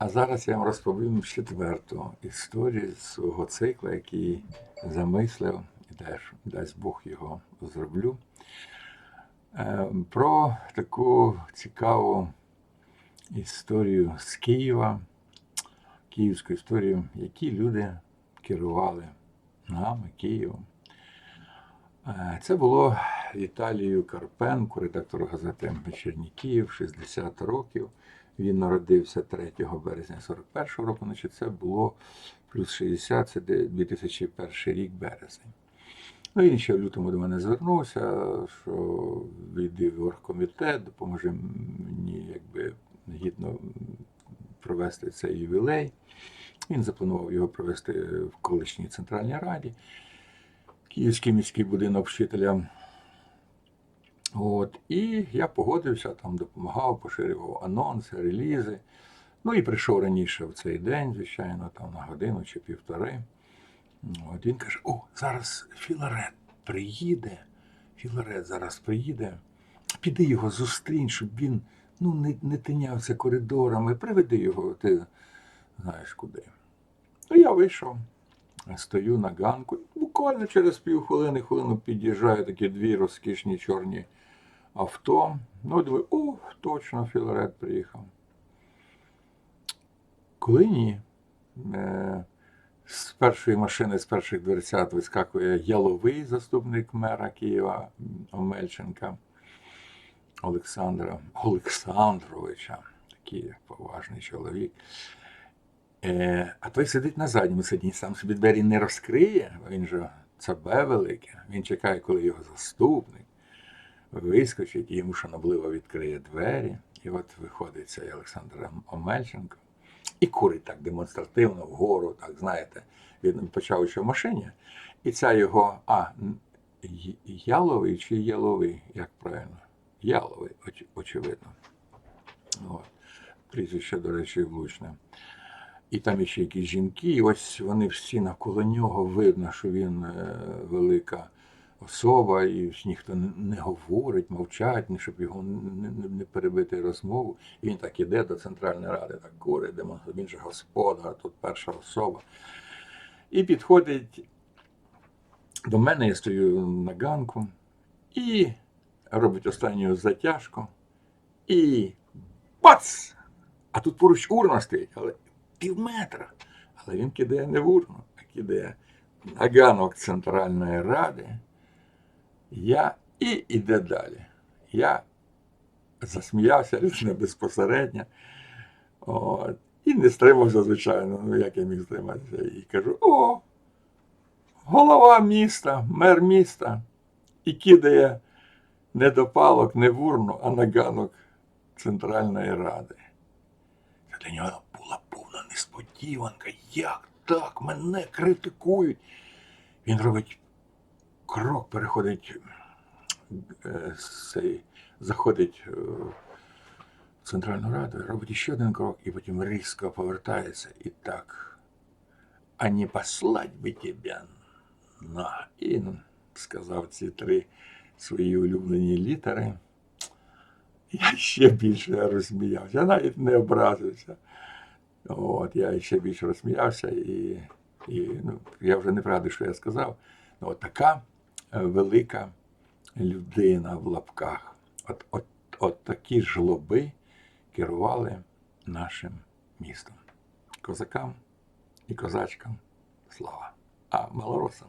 А зараз я вам розповім четверту історію з свого цикла, який замислив, і теж дасть Бог його зроблю. Е, Про таку цікаву історію з Києва, київську історію, які люди керували нами, Києвом. Е, Це було Віталію Карпенку, редактору газети Вечірній Київ, 60 років. Він народився 3 березня 41 року, значить це було плюс 60, це 2001 рік березень. Ну, він ще в лютому до мене звернувся, що війди в оргкомітет, допоможи мені якби гідно провести цей ювілей. Він запланував його провести в колишній Центральній Раді, Київський міський будинок вчителя. От, і я погодився, там допомагав, поширював анонси, релізи. Ну і прийшов раніше в цей день, звичайно, там на годину чи півтори. От він каже: О, зараз Філарет приїде. Філарет зараз приїде. Піди його зустрінь, щоб він ну, не, не тинявся коридорами. Приведи його, ти знаєш куди. Ну, я вийшов, стою на ганку. Буквально через півхвилини, хвилину під'їжджають такі дві розкішні чорні авто. Ну, думаю, о, точно Філарет приїхав. Коли ні, е, з першої машини, з перших дверцят вискакує яловий заступник мера Києва Омельченка Олександра Олександровича, такий поважний чоловік. Е, а той сидить на задньому сидінні, сам собі двері не розкриє, він же цабе велике. Він чекає, коли його заступник вискочить і йому шанобливо відкриє двері. І от виходить цей Олександр Омельченко і курить так демонстративно вгору, так знаєте, він почав ще в машині. І ця його, а, яловий чи яловий, як правильно? Яловий, оч- очевидно. От. Прізвище, до речі, влучне. І там ще якісь жінки, і ось вони всі навколо нього видно, що він е, велика особа, і ніхто не, говорить, мовчать, щоб його не, перебити розмову. І він так іде до Центральної Ради, так курить, він же господар, тут перша особа. І підходить до мене, я стою на ганку, і робить останню затяжку, і бац! А тут поруч урна стоїть, але пів метра. Але він кидає не в урну, а кидає на ганок Центральної Ради. Я і іде далі. Я засміявся не безпосередньо. От, і не стримався, звичайно. Ну, як я міг стриматися? І кажу: о, голова міста, мер міста, і кидає не до палок, не в урну, а на ганок Центральної Ради. Це для нього була повна несподіванка. Як так? Мене критикують. Він робить крок, переходить, е, цей, заходить е, в Центральну Раду, робить ще один крок, і потім різко повертається і так. А не послать би тебе на. І сказав ці три свої улюблені літери. Я ще більше розсміявся. Я навіть не образився. От, я ще більше розсміявся, і, і ну, я вже не пригадую, що я сказав. Ну, от така велика людина в лапках. От, от, от такі жлоби керували нашим містом. Козакам і козачкам слава. А малоросам